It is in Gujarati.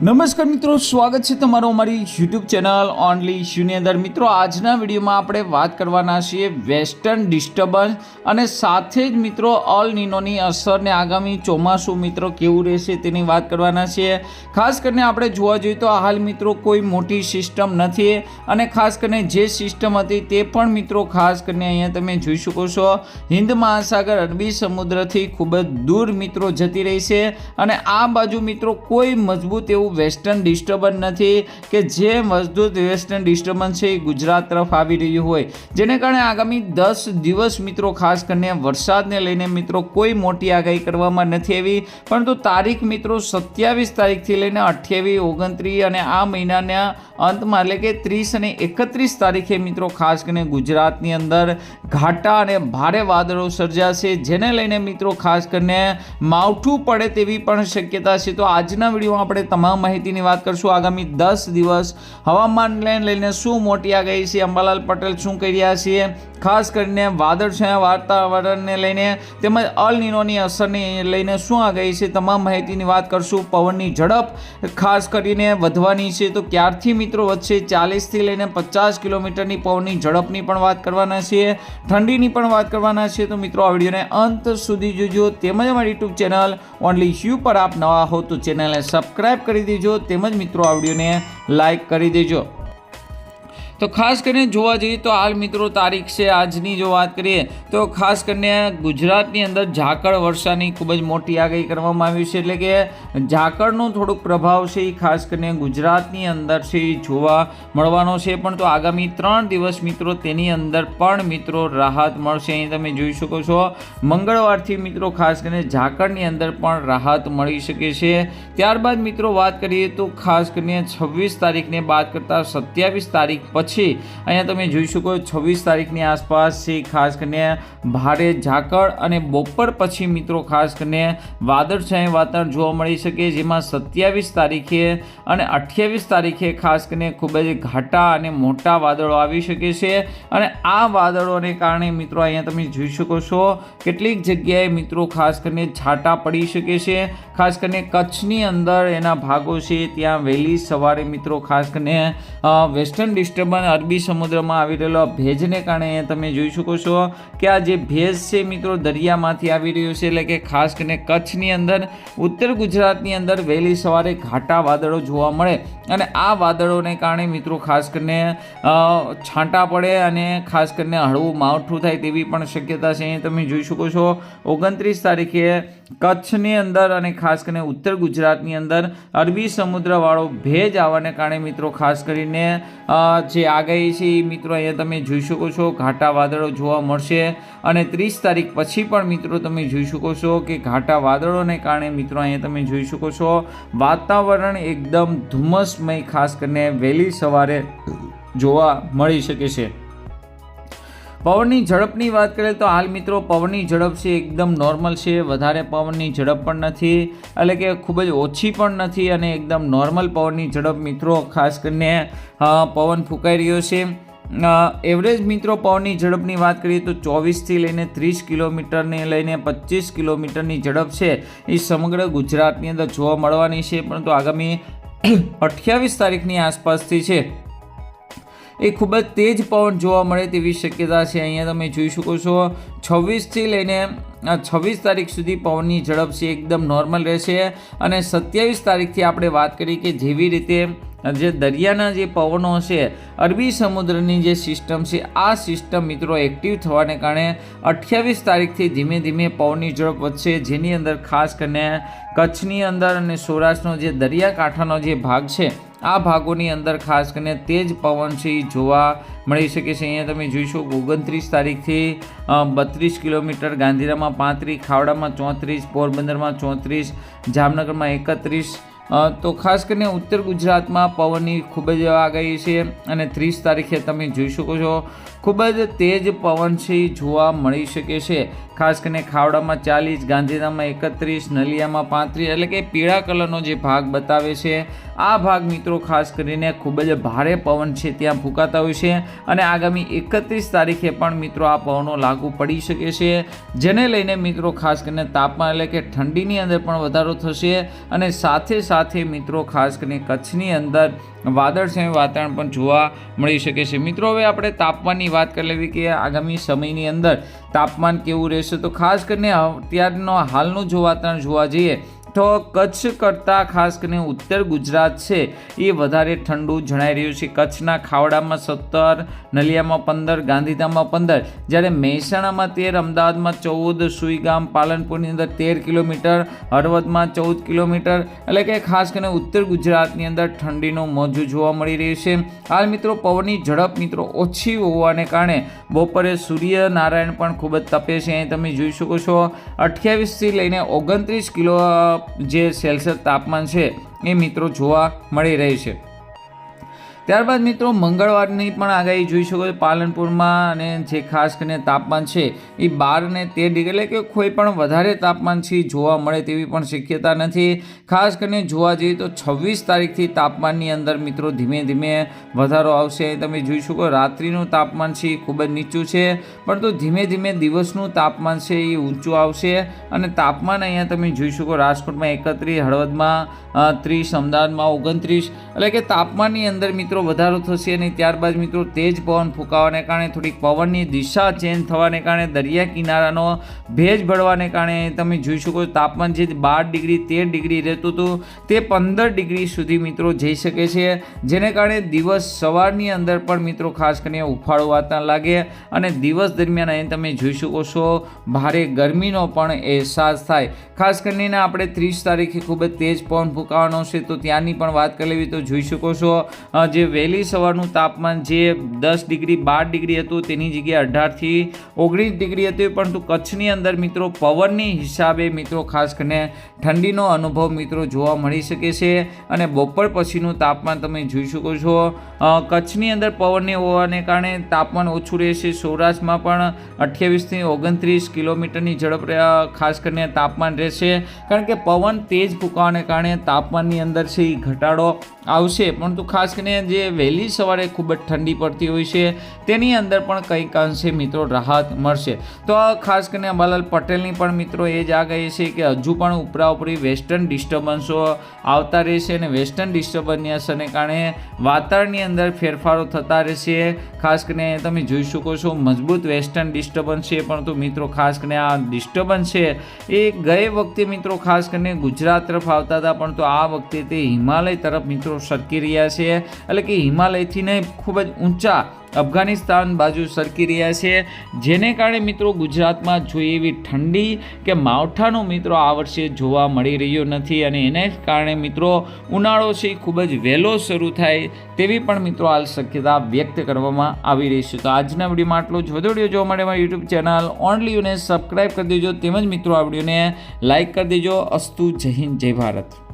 નમસ્કાર મિત્રો, સ્વાગત છે તમારું અમારી યુટ્યુબ ચેનલ ઓનલી ઇશ્યુની અંદર. મિત્રો, આજના વિડીયોમાં આપણે વાત કરવાના છીએ વેસ્ટર્ન ડિસ્ટર્બન્સ અને સાથે જ મિત્રો ઓલ નીનોની અસરને આગામી ચોમાસું મિત્રો કેવું રહેશે તેની વાત કરવાના છીએ. ખાસ કરીને આપણે જોવા જોઈએ તો હાલ મિત્રો કોઈ મોટી સિસ્ટમ નથી અને ખાસ કરીને જે સિસ્ટમ હતી તે પણ મિત્રો ખાસ કરીને અહીંયા તમે જોઈ શકો છો. હિન્દ મહાસાગર, અરબી સમુદ્રથી ખૂબ જ દૂર મિત્રો જતી રહી છે અને આ બાજુ મિત્રો કોઈ મજબૂત એવું વેસ્ટર્ન ડિસ્ટર્બન્સ નથી કે જે મજબૂત વેસ્ટર્ન ડિસ્ટર્બન્સ છે એ ગુજરાત તરફ આવી રહ્યું હોય. જેને કારણે આગામી દસ દિવસ મિત્રો ખાસ કરીને વરસાદને લઈને મિત્રો કોઈ મોટી આગાહી કરવામાં નથી આવી. પરંતુ તારીખ મિત્રો સત્યાવીસ તારીખથી લઈને અઠ્યાવીસ, ઓગણત્રીસ અને આ મહિનાના અંતમાં એટલે કે ત્રીસ અને એકત્રીસ તારીખે મિત્રો ખાસ કરીને ગુજરાતની અંદર ઘાટા અને ભારે વાદળો સર્જાશે, જેને લઈને મિત્રો ખાસ કરીને માવઠું પડે તેવી પણ શક્યતા છે. તો આજના વિડીયોમાં આપણે તમામ માહિતીની વાત કરશું. આગામી દસ દિવસ હવામાનને લઈને શું મોટી આગાહી છે, અંબાલાલ પટેલ શું કહી રહ્યા છીએ ખાસ કરીને વાદળછાયા વાતાવરણને લઈને તેમજ અલ નીનોની અસરને લઈને શું આગાહી છે, તમામ માહિતીની વાત કરશું. પવનની ઝડપ ખાસ કરીને વધવાની છે. તો ક્યારથી મિત્રો વધશે ચાલીસથી લઈને પચાસ કિલોમીટરની પવનની ઝડપની પણ વાત કરવાના છીએ, ઠંડીની પણ વાત કરવાના છીએ. તો મિત્રો, આ વિડીયોને અંત સુધી જોજો. તેમજ અમારી યુટ્યુબ ચેનલ ઓનલી શ્યુ પર આપ નવા હો તો ચેનલને સબસ્ક્રાઈબ કરી દેજો. તેમજ મિત્રો, આ વિડીયોને લાઈક કરી દેજો. તો ખાસ કરીને જોવા જઈએ તો હાલ મિત્રો તારીખ છે આજની જો વાત કરીએ તો ખાસ કરીને ગુજરાતની અંદર ઝાકળ વર્ષાની ખૂબ જ મોટી આગાહી કરવામાં આવી છે એટલે કે ઝાકળનો થોડોક પ્રભાવ છે એ ખાસ કરીને ગુજરાતની અંદર છે જોવા મળવાનો છે. પણ તો આગામી ત્રણ દિવસ મિત્રો તેની અંદર પણ મિત્રો રાહત મળશે. અહીં તમે જોઈ શકો છો, મંગળવારથી મિત્રો ખાસ કરીને ઝાકળની અંદર પણ રાહત મળી શકે છે. ત્યારબાદ મિત્રો વાત કરીએ તો ખાસ કરીને છવ્વીસ તારીખને બાદ કરતાં સત્યાવીસ તારીખ પછી પછી અહીંયા તમે જોઈ શકો છવ્વીસ તારીખની આસપાસ છે, ખાસ કરીને ભારે ઝાકળ અને બપોર પછી મિત્રો ખાસ કરીને વાદળછાયું વાતાવરણ જોવા મળી શકે, જેમાં સત્યાવીસ તારીખે અને અઠ્યાવીસ તારીખે ખાસ કરીને ખૂબ જ ઘાટા અને મોટા વાદળો આવી શકે છે. અને આ વાદળોને કારણે મિત્રો અહીંયા તમે જોઈ શકો છો, કેટલીક જગ્યાએ મિત્રો ખાસ કરીને છાંટા પડી શકે છે. ખાસ કરીને કચ્છની અંદર એના ભાગો છે, ત્યાં વહેલી સવારે મિત્રો ખાસ કરીને વેસ્ટર્ન ડિસ્ટર્બન્સ અરબી સમુદ્રમાં આવી રહેલો ભેજને કારણે તમે જોઈ શકો છો કે આ જે ભેજ છે મિત્રો દરિયામાંથી આવી રહ્યો છે, એટલે કે ખાસ કરીને કચ્છની અંદર, ઉત્તર ગુજરાતની અંદર વહેલી સવારે ઘાટા વાદળો જોવા મળે અને આ વાદળોને કારણે મિત્રો ખાસ કરીને છાંટા પડે અને ખાસ કરીને હળવું માવઠું થાય તેવી પણ શક્યતા છે. તમે જોઈ શકો છો, ઓગણત્રીસ તારીખે કચ્છની અંદર અને ખાસ કરીને ઉત્તર ગુજરાતની અંદર અરબી સમુદ્રવાળો ભેજ આવવાને કારણે મિત્રો, ખાસ કરીને જે આગાહી છે એ મિત્રો અહીંયા તમે જોઈ શકો છો. ઘાટા વાદળો જોવા મળશે અને ત્રીસ તારીખ પછી પણ મિત્રો તમે જોઈ શકો છો કે ઘાટા વાદળોને કારણે મિત્રો અહીંયા તમે જોઈ શકો છો. વાતાવરણ એકદમ ધુમ્મસમય, ખાસ કરીને વહેલી સવારે જોવા મળી શકે છે. પવનની ઝડપની વાત કરીએ તો હાલ મિત્રો પવનની ઝડપ છે એકદમ નોર્મલ છે. વધારે પવનની ઝડપ પણ નથી. એટલે કે ખૂબ જ ઓછી પણ નથી અને એકદમ નોર્મલ પવનની ઝડપ મિત્રો ખાસ કરીને પવન ફૂંકાઈ રહ્યો છે. એવરેજ મિત્રો પવનની ઝડપની વાત કરીએ તો ચોવીસથી લઈને ત્રીસ કિલોમીટરને લઈને પચીસ કિલોમીટરની ઝડપ છે. એ સમગ્ર ગુજરાતની અંદર જોવા મળવાની છે. પરંતુ આગામી અઠ્યાવીસ તારીખની આસપાસથી છે. એ ખૂબ જ તેજ પવન જોવા મળે તેવી શક્યતા છે. અહીંયા તમે જોઈ શકો છો, છવ્વીસથી લઈને છવ્વીસ તારીખ સુધી પવનની ઝડપ છે, એકદમ નોર્મલ રહેશે. અને સત્યાવીસ તારીખથી આપણે વાત કરી કે જેવી રીતે જે દરિયાના જે પવનો છે, અરબી સમુદ્રની જે સિસ્ટમ છે, આ સિસ્ટમ મિત્રો એક્ટિવ થવાને કારણે અઠ્યાવીસ તારીખથી ધીમે ધીમે પવનની ઝડપ વધશે. જેની અંદર ખાસ કરીને કચ્છની અંદર અને સૌરાષ્ટ્રનો જે દરિયાકાંઠાનો જે ભાગ છે, આ ભાગોની અંદર ખાસ કરીને તેજ પવન છે એ જોવા મળી શકે છે. અહીંયા તમે જોઈશો ઓગણત્રીસ તારીખથી બત્રીસ કિલોમીટર ગાંધીધામમાં પાંત્રીસ, ખાવડામાં ચોત્રીસ, પોરબંદરમાં ચોત્રીસ, જામનગરમાં એકત્રીસ તો ખાસ કરીને ઉત્તર ગુજરાતમાં પવનની ખૂબ જ આગાહી છે અને ત્રીસ તારીખે તમે જોઈ શકો છો, ખૂબ જ તેજ પવન છે જોવા મળી શકે છે. ખાસ કરીને ખાવડામાં ચાલીસ, ગાંધીધામમાં એકત્રીસ, નલિયામાં પાંત્રીસ એટલે કે પીળા કલરનો જે ભાગ બતાવે છે, આ ભાગ મિત્રો ખાસ કરીને ખૂબ જ ભારે પવન છે ત્યાં ફૂંકાતા હોય છે અને આગામી એકત્રીસ તારીખે પણ મિત્રો આ પવનો લાગુ પડી શકે છે. જેને લઈને મિત્રો ખાસ કરીને તાપમાન એટલે કે ઠંડીની અંદર પણ વધારો થશે અને સાથે સાથે મિત્રો, ખાસ કરીને કચ્છની અંદર વાદળછાયું વાતાવરણ પણ જોવા મળી શકે છે. મિત્રો, હવે આપણે તાપમાનની વાત કરી લેવી કે આગામી સમયની અંદર તાપમાન કેવું રહેશે? તો ખાસ કરીને અત્યારનો હાલનું જો વાતાવરણ જોવા જઈએ તો કચ્છ કરતાં ખાસ કરીને ઉત્તર ગુજરાત છે, એ વધારે ઠંડુ જણાઈ રહ્યું છે. કચ્છના ખાવડામાં સત્તર, નલિયામાં પંદર, ગાંધીધામમાં પંદર. જ્યારે મહેસાણામાં તેર, અમદાવાદમાં ચૌદ, સુઈગામ, પાલનપુરની અંદર તેર કિલોમીટર, હળવદમાં ચૌદ કિલોમીટર. એટલે કે ખાસ કરીને ઉત્તર ગુજરાતની અંદર ઠંડીનું મોજું જોવા મળી રહ્યું છે. હાલ મિત્રો, પવનની ઝડપ મિત્રો ઓછી હોવાને કારણે બપોરે સૂર્યનારાયણ પણ ખૂબ જ તપે છે. અહીં તમે જોઈ શકો છો, અઠ્યાવીસથી લઈને ઓગણત્રીસ કિલો જે સેલ્સિયસ તાપમાન છે એ મિત્રો જોવા મળી રહી છે. ત્યારબાદ મિત્રો, મંગળવારની પણ આગાહી જોઈ શકો છો. પાલનપુરમાં અને જે ખાસ કરીને તાપમાન છે, એ બાર ને તેર ડિગ્રી એટલે કે કોઈ પણ વધારે તાપમાન છે, જોવા મળે તેવી પણ શક્યતા નથી. ખાસ કરીને જોવા જઈએ તો છવ્વીસ તારીખથી તાપમાનની અંદર મિત્રો, ધીમે ધીમે વધારો આવશે. તમે જોઈ શકો રાત્રિનું તાપમાન છે, એ ખૂબ જ નીચું છે. પરંતુ ધીમે ધીમે દિવસનું તાપમાન છે, એ ઊંચું આવશે. અને તાપમાન અહીંયા તમે જોઈ શકો રાજકોટમાં એકત્રીસ, હળવદમાં ત્રીસ, અમદાવાદમાં ઓગણત્રીસ. એટલે કે તાપમાનની અંદર મિત્રો વધારો થશે અને ત્યારબાદ મિત્રો તેજ પવન ફૂંકાવાને કારણે થોડીક પવનની દિશા ચેન્જ થવાને કારણે દરિયા કિનારાનો ભેજ ભળવાને કારણે તમે જોઈ શકો છો તાપમાન જે બાર ડિગ્રી તેર ડિગ્રી રહેતું હતું તે પંદર ડિગ્રી સુધી મિત્રો જઈ શકે છે. જેને કારણે દિવસ સવારની અંદર પણ મિત્રો ખાસ કરીને ઉફાળો વાતા લાગે અને દિવસ દરમિયાન અહીં તમે જોઈ શકો છો ભારે ગરમીનો પણ અહેસાસ થાય. ખાસ કરીને આપણે ત્રીસ તારીખે ખૂબ જ તેજ પવન ફૂંકાવાનો છે તો ત્યાંની પણ વાત કરી લેવી તો જોઈ શકો છો. અ, જે વહેલી સવારનું તાપમાન જે દસ ડિગ્રી, બાર ડિગ્રી હતું તેની જગ્યાએ અઢારથી ઓગણીસ ડિગ્રી હતું. પરંતુ કચ્છની અંદર મિત્રો પવનની હિસાબે મિત્રો ખાસ કરીને ઠંડીનો અનુભવ મિત્રો જોવા મળી શકે છે અને બપોર પછીનું તાપમાન તમે જોઈ શકો છો. કચ્છની અંદર પવનની હોવાને કારણે તાપમાન ઓછું રહેશે. સૌરાષ્ટ્રમાં પણ અઠ્યાવીસથી ઓગણત્રીસ કિલોમીટરની ઝડપ ખાસ કરીને તાપમાન રહેશે. કારણ કે પવન તેજ ફૂંકાવાને કારણે તાપમાનની અંદર છે એ ઘટાડો આવશે. પરંતુ ખાસ કરીને જે વહેલી સવારે ખૂબ જ ઠંડી પડતી હોય છે, તેની અંદર પણ કંઈક અંશે મિત્રો રાહત મળશે. તો આ ખાસ કરીને અંબાલાલ પટેલની પણ મિત્રો એ જ આગાહી છે કે હજુ પણ ઉપરા ઉપરી વેસ્ટર્ન ડિસ્ટર્બન્સો આવતા રહેશે અને વેસ્ટર્ન ડિસ્ટર્બન્સની અસરને કારણે વાતાવરણની અંદર ફેરફારો થતા રહેશે. ખાસ કરીને તમે જોઈ શકો છો મજબૂત વેસ્ટર્ન ડિસ્ટર્બન્સ છે, પરંતુ મિત્રો ખાસ કરીને આ ડિસ્ટર્બન્સ છે એ ગઈ વખતે મિત્રો ખાસ કરીને ગુજરાત તરફ આવતા હતા પણ તો આ વખતે તે હિમાલય તરફ મિત્રો સરકી રહ્યા છે. એટલે કે હિમાલયથી ને ખૂબ જ ઊંચા અફઘાનિસ્તાન બાજુ સરકી રહ્યા છે. જેને કારણે મિત્રો ગુજરાતમાં જોઈએ એવી ઠંડી કે માવઠાનો મિત્રો આ વર્ષે જોવા મળી રહ્યો નથી અને એને કારણે મિત્રો ઉનાળો છે ખૂબ જ વહેલો શરૂ થાય તેવી પણ મિત્રો હાલ શક્યતા વ્યક્ત કરવામાં આવી રહી છે. તો આજના વિડીયોમાં આટલું જ. વધુ જોવા માટે મારી યુટ્યુબ ચેનલ ઓનલી યુને સબસ્ક્રાઈબ કરી દેજો. તેમજ મિત્રો આ વિડીયોને લાઇક કરી દેજો. અસ્તુ જય હિન્દ, જય ભારત.